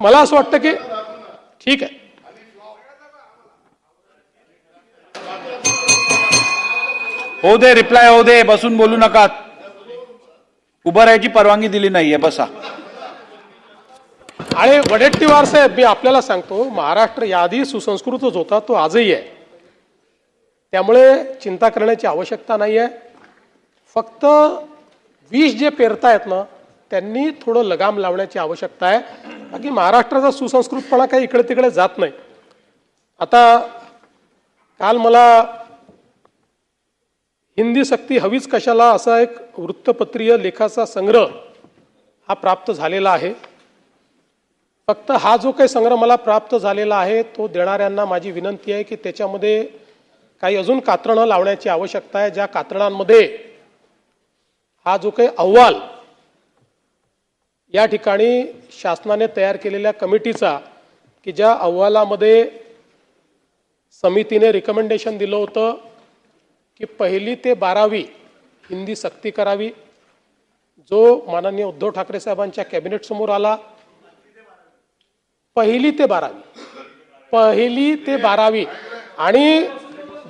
मला असं वाटतं की ठीक आहे. हो दे रिप्लाय हो दे बसून बोलू नका उभं राहायची परवानगी दिली नाहीये बसा. आणि वडेट्टीवार साहेब मी आपल्याला सांगतो महाराष्ट्र याआधी सुसंस्कृतच होता तो आजही आहे. त्यामुळे चिंता करण्याची आवश्यकता नाही आहे फक्त विष जे पेरतायत ना त्यांनी थोडं लगाम लावण्याची आवश्यकता आहे. बाकी महाराष्ट्राचा सुसंस्कृतपणा काही इकडे तिकडे जात नाही. आता काल मला हिंदी सक्ती हवीच कशाला असा एक वृत्तपत्रीय लेखाचा संग्रह हा प्राप्त झालेला आहे. फक्त हा जो काही संग्रह मला प्राप्त झालेला आहे तो देणाऱ्यांना माझी विनंती आहे की त्याच्यामध्ये काही अजून कात्रणं लावण्याची आवश्यकता आहे ज्या कात्रणांमध्ये हा जो काही अहवाल या ठिकाणी शासनाने तयार केलेल्या कमिटीचा की ज्या अहवालामध्ये समितीने रिकमेंडेशन दिलं होतं की पहिली ते बारावी हिंदी सक्ती करावी जो माननीय उद्धव ठाकरे साहेबांच्या कॅबिनेट समोर आला पहिली ते बारावी पहिली ते बारावी आणि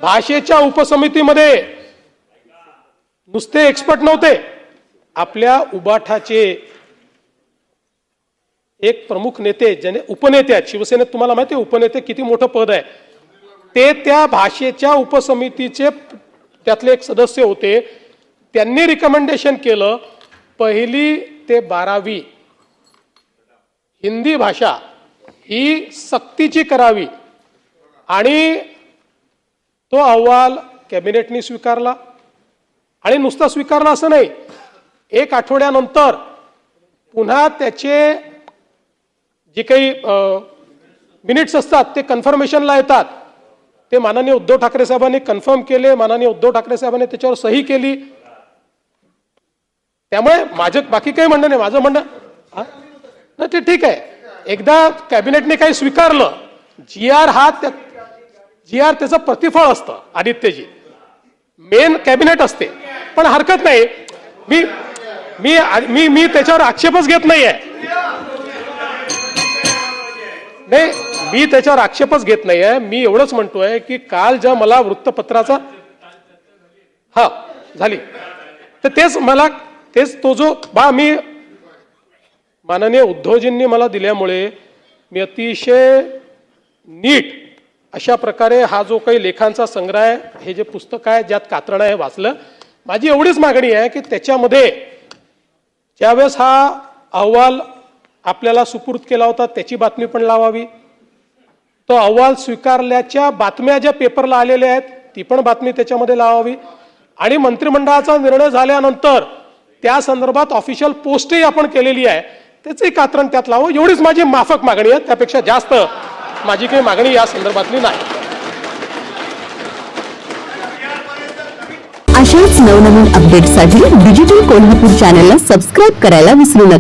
भाषेच्या उपसमितीमध्ये नुसते एक्सपर्ट नव्हते आपल्या उबाठाचे एक प्रमुख नेते ज्याने उपनेते आहेत. शिवसेनेत तुम्हाला माहिती आहे उपनेते किती मोठं पद आहे. ते त्या भाषेच्या उपसमितीचे त्यातले एक सदस्य होते. त्यांनी रिकमेंडेशन केलं पहिली ते बारावी. हिंदी भाषा ही सक्तीची करावी. आणि तो अहवाल कॅबिनेटनी स्वीकारला. आणि नुसता स्वीकारला असं नाही. एक आठवड्यानंतर पुन्हा त्याचे जे काही मिनिट्स असतात ते कन्फर्मेशनला येतात. ते माननीय उद्धव ठाकरे साहेबांनी कन्फर्म केले माननीय उद्धव ठाकरे साहेबांनी त्याच्यावर सही केली. त्यामुळे माझं बाकी काही म्हणणं नाही माझं म्हणणं नाही ते ठीक आहे. एकदा कॅबिनेटने काही स्वीकारलं जी आर हा त्या जी आर त्याचं प्रतिफळ असतं आदित्यजी. मेन कॅबिनेट असते. पण हरकत नाही. मी मी मी मी त्याच्यावर आक्षेपच घेत नाही आहे नाही मी त्याच्यावर आक्षेपच घेत नाहीये. मी एवढंच म्हणतोय की काल ज्या मला वृत्तपत्राचा हा झाली. तर तेच मला तेच तो जो बा मी माननीय उद्धवजींनी मला दिल्यामुळे मी अतिशय नीट अशा प्रकारे हा जो काही लेखांचा संग्रह आहे हे जे पुस्तक आहे ज्यात कात्रण आहे वाचलं. माझी एवढीच मागणी आहे की त्याच्यामध्ये ज्यावेळेस हा अहवाल आपल्याला सुपूर्द केला होता त्याची बातमी पण लावावी. तो अहवाल स्वीकारल्याच्या बातम्या ज्या पेपरला आलेल्या आहेत ती पण बातमी त्याच्यामध्ये लावावी. आणि मंत्रिमंडळाचा निर्णय झाल्यानंतर त्या संदर्भात ऑफिशियल पोस्टही आपण केलेली आहे. त्याचंही कात्रण त्यात लावं. एवढीच माझी माफक मागणी आहे. त्यापेक्षा जास्त माझी काही मागणी या संदर्भातली नाही. अशाच नवनवीन अपडेटसाठी डिजिटल कोल्हापूर चॅनलला सबस्क्राईब करायला विसरू नका.